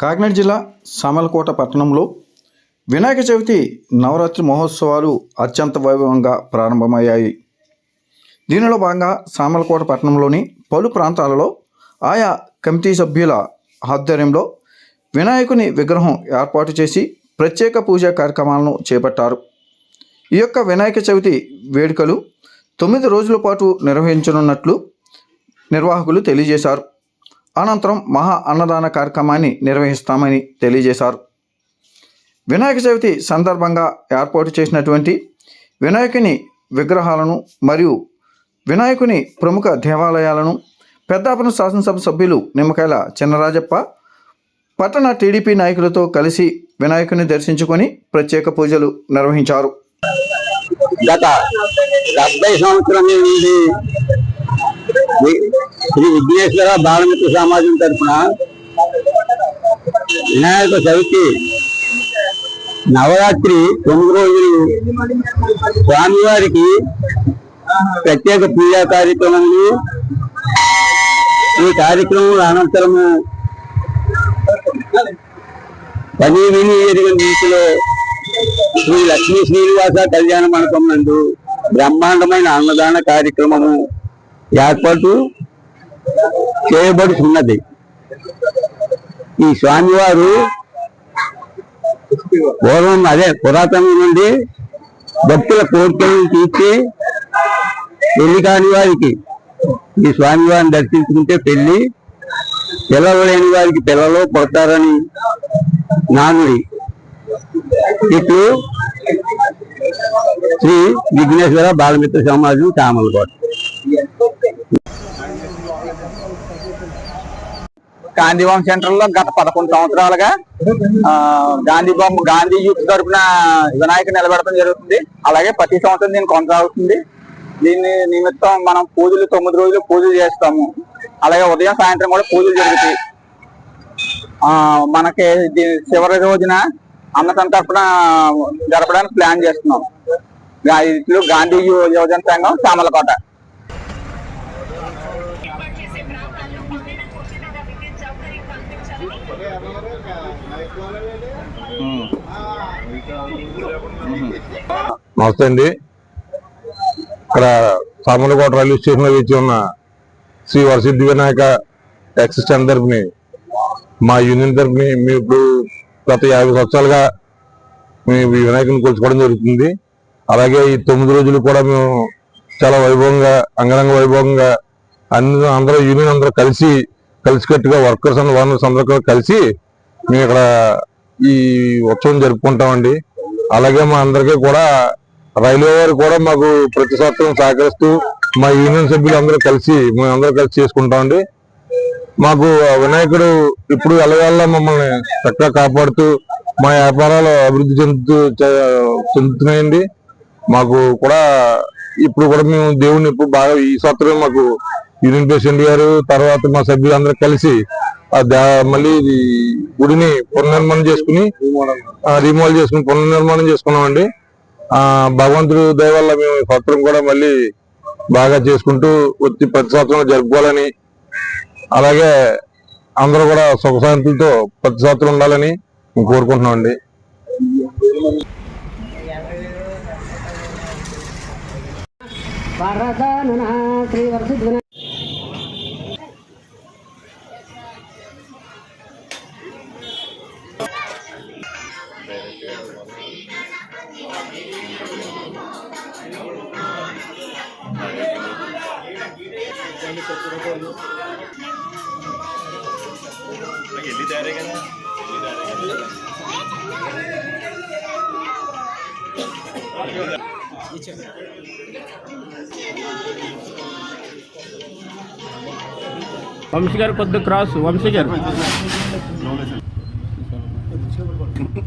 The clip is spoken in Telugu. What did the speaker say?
కాకినాడ జిల్లా సామలకోట పట్టణంలో వినాయక చవితి నవరాత్రి మహోత్సవాలు అత్యంత వైభవంగా ప్రారంభమయ్యాయి. దీనిలో భాగంగా సామలకోట పట్టణంలోని పలు ప్రాంతాలలో ఆయా కమిటీ సభ్యుల ఆధ్వర్యంలో వినాయకుని విగ్రహం ఏర్పాటు చేసి ప్రత్యేక పూజా కార్యక్రమాలను చేపట్టారు. ఈ యొక్క వినాయక చవితి వేడుకలు తొమ్మిది రోజుల పాటు నిర్వహించనున్నట్లు నిర్వాహకులు తెలియజేశారు. అనంతరం మహా అన్నదాన కార్యక్రమాన్ని నిర్వహిస్తామని తెలియజేశారు. వినాయక చవితి సందర్భంగా ఏర్పాటు చేసినటువంటి వినాయకుని విగ్రహాలను మరియు వినాయకుని ప్రముఖ దేవాలయాలను పెద్దాపురం శాసనసభ సభ్యులు నిమ్మకాయల చిన్నరాజప్ప పట్టణ టీడీపీ నాయకులతో కలిసి వినాయకుని దర్శించుకొని ప్రత్యేక పూజలు నిర్వహించారు. గత డెబ్బై సంవత్సరం నుండి శ్రీ విఘ్నేశ్వర బాలమిత్ర సమాజం తరఫున వినాయక చవితి నవరాత్రి తొమ్మిది రోజులు స్వామివారికి ప్రత్యేక పూజా కార్యక్రమాలు. ఈ కార్యక్రమం అనంతరము పది విని ఎరిగిన రీతిలో శ్రీ లక్ష్మీ శ్రీనివాస కళ్యాణ మండపం నందు బ్రహ్మాండమైన అన్నదాన కార్యక్రమము ఏర్పాటు చేయబడుతున్నది. ఈ స్వామివారు పూర్వం అదే పురాతనం నుండి భక్తుల కోరికలను తీర్చి పెళ్ళి కాని వారికి ఈ స్వామివారిని దర్శించుకుంటే పెళ్ళి పిల్లలు లేని వారికి పిల్లలు పుడతారని నానుడి. ఇట్లు శ్రీ విఘ్నేశ్వర బాలమిత్ర సమాజం తామలకోట. గాంధీభవన్ సెంటర్లో గత పదకొండు సంవత్సరాలుగా ఆ, గాంధీ బొమ్మ గాంధీ యూత్ తరఫున వినాయక నిలబెడటం జరుగుతుంది. అలాగే ప్రతి సంవత్సరం దీన్ని కొనసాగుతుంది. దీన్ని నిమిత్తం మనం పూజలు తొమ్మిది రోజులు పూజలు చేస్తాము. అలాగే ఉదయం సాయంత్రం కూడా పూజలు జరుగుతాయి. ఆ మనకి దీ- చివరి రోజున అన్న తరఫున జరపడానికి ప్లాన్ చేస్తున్నాం. గా- ఇట్లు గాంధీ యువజన సంఘం చామలకోట నమస్తే అండి. ఇక్కడ సామర్లకోట రైల్వే స్టేషన్లో వేచి ఉన్న శ్రీ వరసిద్ధి వినాయక ఎక్సిస్టెంట్ తరపుని మా యూనియన్ తరపుని మేము ఇప్పుడు గత యాభై సంవత్సరాలుగా మేము వినాయకుని కొలుచుకోవడం జరుగుతుంది. అలాగే ఈ తొమ్మిది రోజులు కూడా మేము చాలా వైభవంగా అంగరంగ వైభవంగా అన్ని అందరూ యూనియన్ అందరూ కలిసి కలిసికట్టుగా వర్కర్స్ అండ్ ఓనర్స్ అందరూ కలిసి మేము ఇక్కడ ఈ ఉత్సవం జరుపుకుంటామండి. అలాగే మా అందరికీ కూడా రైల్వే వారు కూడా మాకు ప్రతి సంవత్సరం సహకరిస్తూ మా యూనియన్ సభ్యులు అందరూ కలిసి మేము కలిసి చేసుకుంటామండి. మాకు వినాయకుడు ఇప్పుడు ఎల్లవేళ మమ్మల్ని చక్కగా కాపాడుతూ మా వ్యాపారాలు అభివృద్ధి చెందుతూ చెందుతున్నాయండి. మాకు కూడా ఇప్పుడు కూడా మేము దేవుడిని ఇప్పుడు బాగా ఈ సంవత్సరం మాకు యూనియన్ ప్రెసిడెంట్ గారు తర్వాత మా సభ్యులందరూ కలిసి మళ్ళీ గుడిని పునర్నిర్మాణం చేసుకుని రీమోల్ చేసుకుని పునర్నిర్మాణం చేసుకున్నామండి. భగవంతుడు దయ వల్ల మేము ఈ సంవత్సరం కూడా మళ్ళీ బాగా చేసుకుంటూ వచ్చి ప్రతి సంవత్సరం జరుపుకోవాలని అలాగే అందరూ కూడా సుఖశాంతులతో ప్రతి సంవత్సరం ఉండాలని మేము కోరుకుంటున్నామండి. వరదానన శ్రీ వరసిద్ధి వంశీ గారు కొద్ది క్రాస్ వంశీ గారు బాగుంది